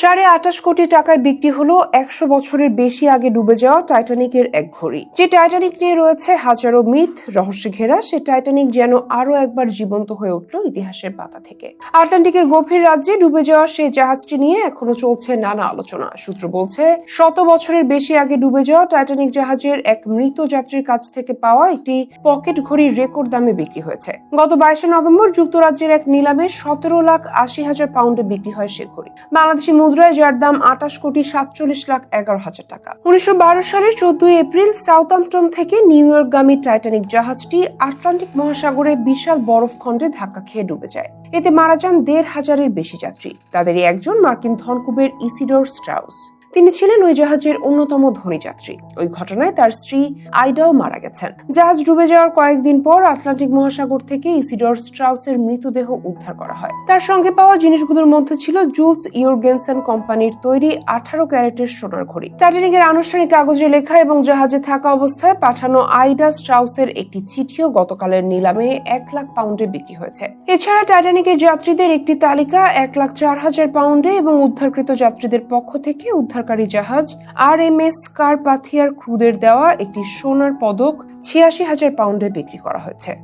সাড়ে আঠাশ কোটি টাকায় বিক্রি হলো একশো বছরের বেশি আগে ডুবে যাওয়া টাইটানিকের এক ঘড়ি। যে টাইটানিক নিয়ে রয়েছে হাজারো মিথ রহস্যে ঘেরা, সে টাইটানিক যেন আরও একবার জীবন্ত হয়ে উঠল ইতিহাসের পাতা থেকে। আটলান্টিকের গভীর রাজ্যে ডুবে যাওয়া সেই জাহাজটি নিয়ে এখনও চলছে নানা আলোচনা। সূত্র বলছে, শত বছরের বেশি আগে ডুবে যাওয়া টাইটানিক জাহাজের এক মৃত যাত্রীর কাছ থেকে পাওয়া একটি পকেট ঘড়ির রেকর্ড দামে বিক্রি হয়েছে। গত বাইশে নভেম্বর যুক্তরাজ্যের এক নিলামে সতেরো লাখ আশি হাজার পাউন্ডে বিক্রি হয় সে ঘড়ি। বাংলাদেশি মুদ্রায় যার দাম আটাশ কোটি সাতচল্লিশ লাখ এগারো হাজার টাকা। উনিশশো বারো সালের চোদ্দই এপ্রিল সাউথাম্পটন থেকে নিউ ইয়র্কগামী টাইটানিক জাহাজটি আটলান্টিক মহাসাগরে বিশাল বরফ খণ্ডে ধাক্কা খেয়ে ডুবে যায়। এতে মারা যান দেড় হাজারের বেশি যাত্রী। তাদেরই একজন মার্কিন ধনকুবের ইসিডোর স্ট্রাউস। তিনি ছিলেন ওই জাহাজের অন্যতম ধনী যাত্রী। ওই ঘটনায় তার স্ত্রী আইডাও মারা গেছেন। জাহাজ ডুবে যাওয়ার কয়েকদিন পর আটলান্টিক মহাসাগর থেকে ইসিডর স্ট্রাউসের মৃতদেহ উদ্ধার করা হয়। তার সঙ্গে পাওয়া জিনিসগুলোর মধ্যে ছিল জুলস ইউরগেনসন কোম্পানির তৈরি আঠারো ক্যারেটের সোনার ঘড়ি। টাইটানিকের আনুষ্ঠানিক কাগজে লেখা এবং জাহাজে থাকা অবস্থায় পাঠানো আইডা স্ট্রাউসের একটি চিঠিও গতকালের নিলামে এক লাখ পাউন্ডে বিক্রি হয়েছে। এছাড়া টাইটানিকের যাত্রীদের একটি তালিকা এক লাখ চার হাজার পাউন্ডে এবং উদ্ধারকৃত যাত্রীদের পক্ষ থেকে উদ্ধারকারী জাহাজ, আর এম এস কারপাথিয়ার ক্রুদের দেওয়া একটি সোনার পদক ছিয়াশি হাজার পাউন্ডে বিক্রি করা হয়েছে।